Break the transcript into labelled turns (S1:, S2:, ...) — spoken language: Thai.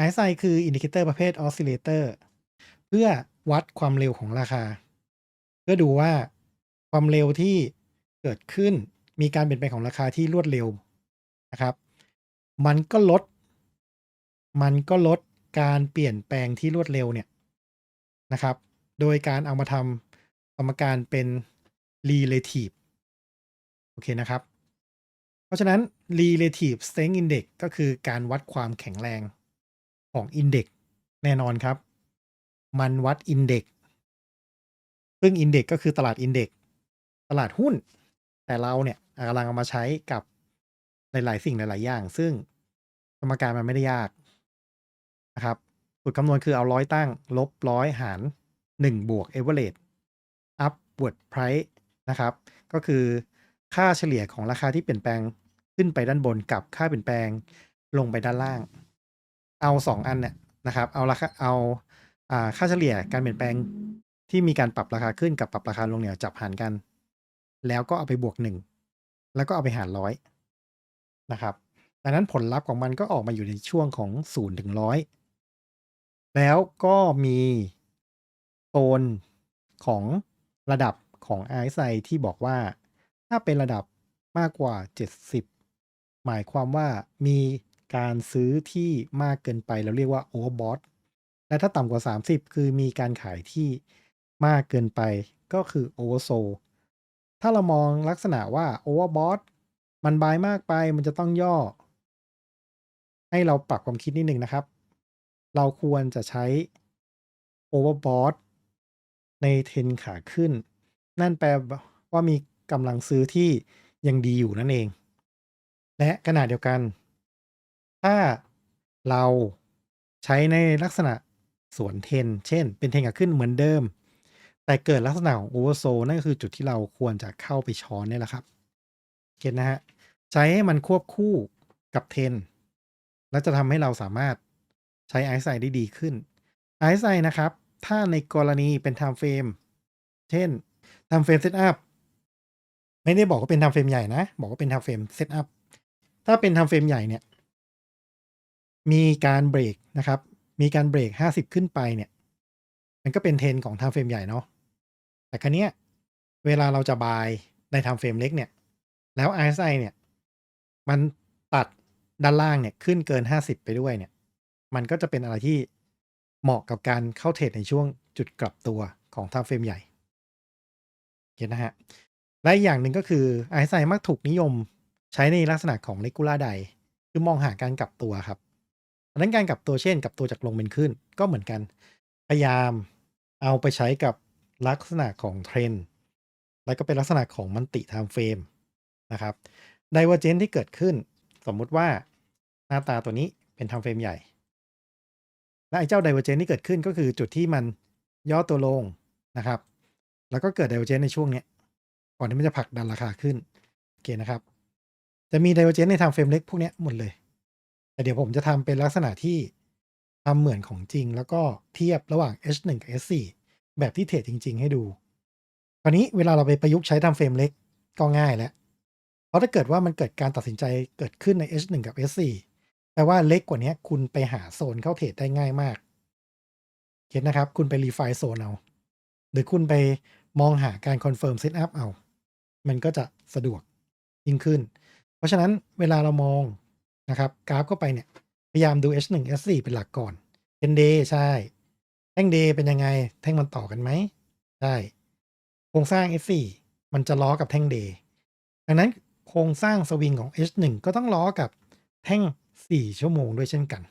S1: RSI คืออินดิเคเตอร์ประเภท Oscillator เพื่อวัดความเร็วของราคา เพื่อดูว่าความเร็วที่เกิดขึ้นมีการเปลี่ยนแปลงของราคาที่รวดเร็วนะครับ มันก็ลด มันก็ลดการเปลี่ยนแปลงที่รวดเร็วเนี่ยนะครับ โดยการเอามาทำสมการเป็น relative โอเคนะครับ เพราะฉะนั้น relative strength index ก็คือการวัดความแข็งแรง ของ index แน่นอนครับ มันวัด index ซึ่ง index ก็คือตลาด index ตลาดหุ้น แต่เราเนี่ยกำลังเอามาใช้กับหลาย ๆ สิ่งหลาย ๆ อย่าง ซึ่งสมการมันไม่ได้ยากนะครับสูตรคำนวณคือเอาร้อยตั้ง ลบร้อยหาร 1 บวก average upward price นะครับ ก็คือค่าเฉลี่ยของราคาที่เปลี่ยนแปลงขึ้นไปด้านบนกับค่าเปลี่ยนแปลงลงไปด้านล่าง เอา 2 อันเนี่ยนะครับ เอาราคาเอาค่าเฉลี่ยการเปลี่ยนแปลงที่มีการปรับราคาขึ้นกับปรับราคาลงเนี่ยจับหารกัน แล้วก็เอาไปบวก1แล้วก็เอาไปหารร้อยนะครับดังนั้นผลลัพธ์ของมันก็ออกมาอยู่ในช่วงของ0ถึง100แล้วก็มีโซนของระดับของ RSI ที่บอกว่า ถ้าเป็นระดับมากกว่า 70 หมายความว่ามี การซื้อที่มากเกินไป เราเรียกว่า overbought และถ้าต่ำกว่า 30 คือมีการขายที่มากเกินไปก็คือ oversold ถ้าเรามองลักษณะว่า overbought มันบายมากไปมันจะต้องย่อ ให้เราปรับความคิดนิดหนึ่งนะครับ เราควรจะใช้ overbought ในเทนขาขึ้น นั่นแปลว่ามีกำลังซื้อที่ยังดีอยู่นั่นเอง และขณะเดียวกัน ถ้าเราใช้ในลักษณะสวนเทน เช่น เป็นเทรนขาขึ้นเหมือนเดิม แต่เกิดลักษณะของ oversold นั่นก็คือจุดที่เราควรจะเข้าไปช้อนนี่แหละครับเห็นนะฮะ ใช้ให้มันควบคู่กับเทน และจะทำให้เราสามารถใช้ RSI ไซด้ดีขึ้น RSI นะครับ ถ้าในกรณีเป็น time frame เช่น time frame setup ไม่ได้บอกว่าเป็น time frame ใหญ่นะ บอกว่าเป็น time frame setup ถ้าเป็น time frame ใหญ่เนี่ย มีการเบรกนะครับ มีการเบรก50ขึ้นไปเนี่ย มันก็เป็นเทรนของ time frame ใหญ่เนาะแต่ครั้นี้เวลาเราจะบายใน time frame เล็กเนี่ย แล้ว RSI เนี่ย มันตัดด้านล่างเนี่ยขึ้นเกิน 50 ไปด้วยเนี่ย มันก็จะเป็นอะไรที่เหมาะกับการเข้าเทรดในช่วงจุดกลับตัวของ time frame ใหญ่ เห็นนะฮะ และอย่างหนึ่งก็คือ RSI มักถูกนิยมใช้ในลักษณะของ regular day คือมองหาการกลับตัวครับ ดังนั้นการกลับตัวเช่นกลับตัวจากลงเป็นขึ้นก็เหมือนกัน พยายามเอาไปใช้กับลักษณะของเทรนแล้วก็เป็นลักษณะของมันติ time frame นะครับ divergence ที่เกิดขึ้น สมมุติว่าหน้าตาตัวนี้เป็น time frame ใหญ่ และไอ้เจ้า divergence ที่เกิดขึ้นก็คือจุดที่มันย่อตัวลงนะครับ แล้วก็เกิด divergence ในช่วงเนี้ยก่อนที่มันจะผลักดันราคาขึ้นโอเคนะครับ จะมี divergence ใน time frame เล็กพวกนี้หมดเลย แต่เดี๋ยวผมจะทำเป็นลักษณะที่ทำเหมือนของจริง แล้วก็เทียบระหว่าง H1 กับ H4 แบบที่เทรดจริง ๆ ให้ดู คราวนี้เวลาเราไปประยุกต์ใช้ time frame เล็กก็ง่ายแล้ว เพราะถ้าเกิดว่ามันเกิดการตัดสินใจเกิดขึ้นใน H1 กับ H4 แปลว่าเล็กกว่านี้คุณไปหาโซนเข้าเทรดได้ง่ายมากเห็นนะครับ คุณไปรีไฟโซนเอา หรือคุณไปมองหาการคอนเฟิร์มเซตอัพเอา มันก็จะสะดวกยิ่งขึ้น เพราะฉะนั้นเวลาเรามอง นะครับกราฟเข้าไปเนี่ย พยายามดู H1 H4 เป็นหลักก่อนเป็นเดย์ใช่ แท่งเดย์เป็นยังไง แท่งมันต่อกันไหม ใช่ โครงสร้าง H4 มันจะล้อกับแท่งเดย์ดังนั้นโครงสร้างสวิงของ H1 ก็ต้องล้อกับแท่ง 4 ชั่วโมงด้วยเช่นกัน